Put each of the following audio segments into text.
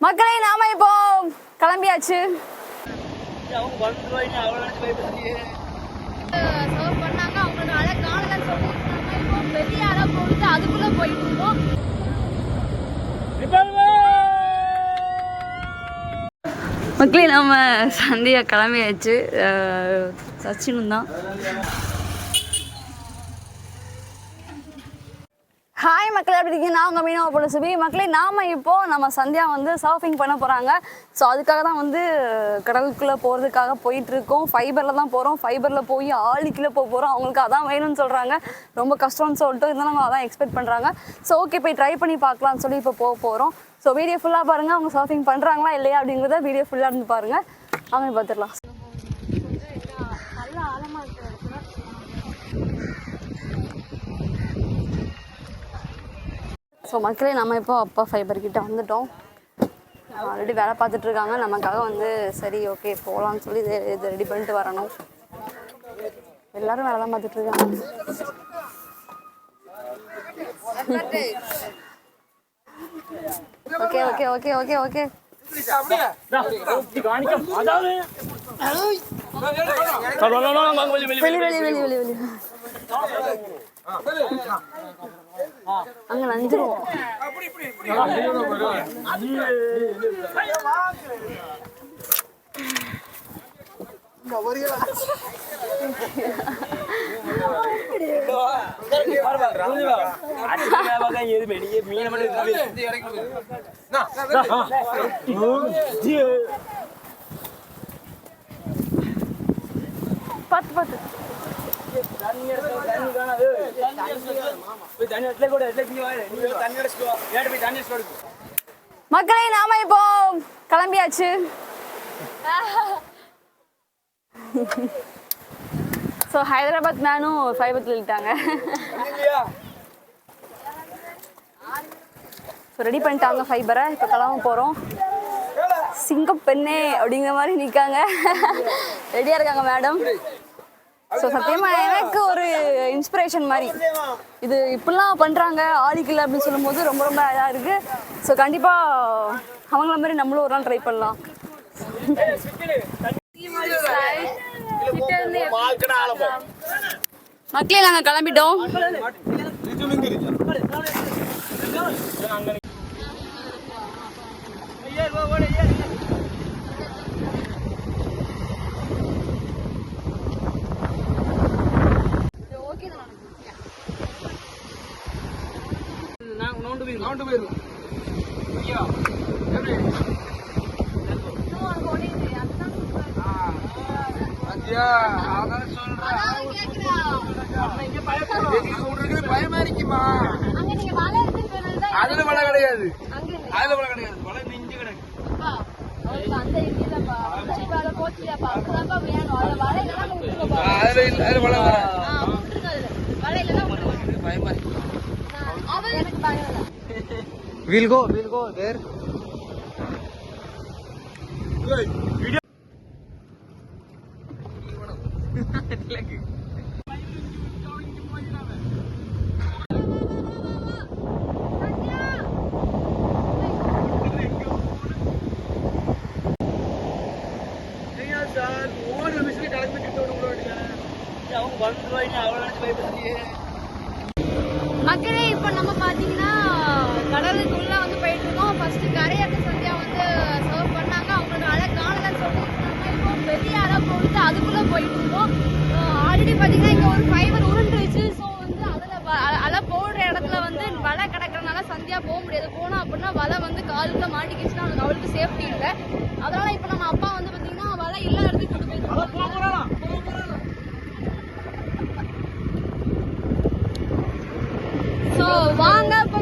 மக்களே நாம இப்போ கிளம்பியாச்சு பண்ணாங்க அவங்களுக்கு அழ காணல சொல்லியிருந்தாங்க இப்போ பெரிய அலை போகுது அதுக்குள்ள போயிட்டு இருக்கோம் மக்களே நாம சந்தியா கிளம்பியாச்சு சச்சினும் தான் ஹாய் மக்களே எப்படி இருக்கீங்க? நான் உங்கள் மீனவ போல சுபி. மக்களே நாம் இப்போ நம்ம சந்தியா வந்து சர்ஃபிங் பண்ண போகிறாங்க ஸோ அதுக்காக தான் வந்து கடலுக்குள்ளே போகிறதுக்காக போயிட்டுருக்கோம் ஃபைபரில் தான் போகிறோம் ஃபைபரில் போய் ஆழிக்குள்ளே போக போகிறோம் அவங்களுக்கு அதான் வேணும்னு சொல்கிறாங்க ரொம்ப கஷ்டம்னு சொல்லிட்டு இருந்தாலும் அவங்க அதான் எக்ஸ்பெக்ட் பண்ணுறாங்க ஸோ ஓகே போய் ட்ரை பண்ணி பார்க்கலாம்னு சொல்லி இப்போ போக போகிறோம் ஸோ வீடியோ ஃபுல்லாக பாருங்கள் அவங்க சர்ஃபிங் பண்ணுறாங்களா இல்லையா அப்படிங்கிறத வீடியோ ஃபுல்லாக இருந்து பாருங்கள் அவங்க பார்த்துடலாம். ஸோ மக்களே நம்ம இப்போ அப்பா ஃபைபர் கிட்ட வந்துட்டோம். ஆல்ரெடி வேலை பார்த்துட்டு இருக்காங்க. நமக்காக வந்து சரி ஓகே போகலான்னு சொல்லி இது இது ரெடி பண்ணிட்டு வரணும். எல்லாரும் வேலை தான் பார்த்துட்டு இருக்காங்க. Okay okay okay okay okay வெளி வெளி வெளி வெளி வெளி. அங்க நஞ்சிருவோம் பார்த்து பார்த்து மக்களே நாம இப்போ கிளம்பியாச்சு. ஸோ ஹைதராபாத் மேனும் ஃபைபத்தில் இழுட்டாங்க ஸோ ரெடி பண்ணிட்டாங்க ஃபைபரை இப்போ கிளம்ப போகிறோம் சிங்க பெண்ணே அப்படிங்கிற மாதிரி நிற்காங்க ரெடியாக இருக்காங்க மேடம் ஸோ சத்தியமாக எனக்கு ஒரு இன்ஸ்பிரேஷன் மாதிரி. இது இப்படிலாம் பண்ணுறாங்க ஆளிக்கல அப்படின்னு சொல்லும்போது ரொம்ப ரொம்ப இதாக இருக்குது ஸோ கண்டிப்பாக அவங்கள மாதிரி நம்மளும் ஒரு நாள் ட்ரை பண்ணலாம். மக்களே நாங்கள் கிளம்பிட்டோம். பயமா இருக்குமா? அதுல மழை கிடையாது. அதுல மழை கிடையாது. மழை நெஞ்சு கிடக்கு. அதுல இல்ல அதுல மழை வராது. பயமா இருக்கு We'll go, we'll go there. Video. அவங்க வந்து அவங்க பயப்படுறீங்க மக்களே இப்போ நம்ம பார்த்தீங்கன்னா கடலுக்குள்ள வந்து போயிட்டு இருக்கோம். ஃபர்ஸ்ட் கரையாட்டு சந்தியா வந்து சர்வ் பண்ணாங்க. அவங்களுக்கு அலை காணலன்னு சொல்லியிருந்தாங்க இப்போ பெரிய அலை போட்டு அதுக்குள்ள போயிட்டு இருக்கோம். ஆல்ரெடி பார்த்தீங்கன்னா இங்கே ஒரு ஃபைபர் உருண்டுருச்சு. ஸோ வந்து அதில் அலை போடுற இடத்துல வந்து வலை கிடக்கிறனால சந்தியா போக முடியாது. போனோம் அப்படின்னா வலை வந்து காலுக்குள்ள மாட்டிக்கிச்சுன்னா அவனுக்கு அவளுக்கு சேஃப்டி இல்லை. அதனால இப்போ நம்ம அப்பா வந்து பார்த்தீங்கன்னா வலை இல்லாத இடத்துக்கு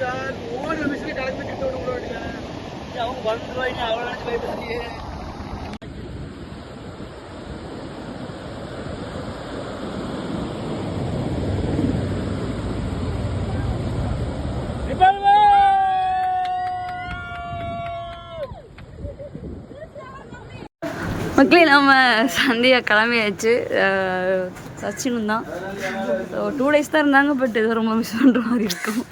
சார் ஒரு நிமிஷத்துல கலந்துக்கிட்டு கிட்ட விட அவங்க வந்துருவாங்க அவ்வளோ நினைச்சு பயப்படுறீங்க மக்களே நம்ம சந்தியா கிளம்பியாச்சு. சச்சினும் தான். ஸோ டூ டேஸ் தான் இருந்தாங்க பட் இது ரொம்ப மிஸ் பண்ணுற மாதிரி இருக்கும்.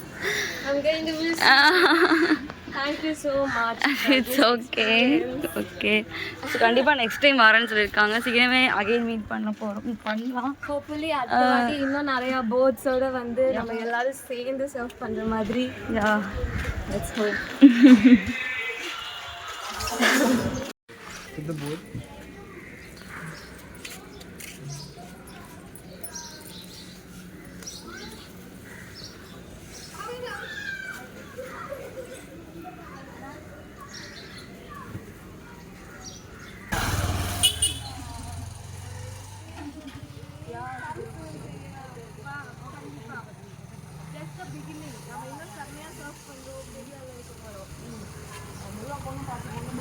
இட்ஸ் ஓகே ஓகே ஸோ கண்டிப்பாக நெக்ஸ்ட் டைம் வரேன்னு சொல்லியிருக்காங்க. சீக்கிரமே அகைன் மீட் பண்ண போகிறோம் பண்ணலாம். அடுத்த வாட்டி இன்னும் நிறைய போர்ட்ஸோட வந்து நம்ம எல்லாரும் சேர்ந்து சர்வ் பண்ற மாதிரி. Hope. பிகினிங் நம்ம இன்னும் செம்மையாக சர்வ் பண்ணுறோம் பெரிய அளவுக்கு வரும் முழுவா பொண்ணு பார்த்து பொண்ணு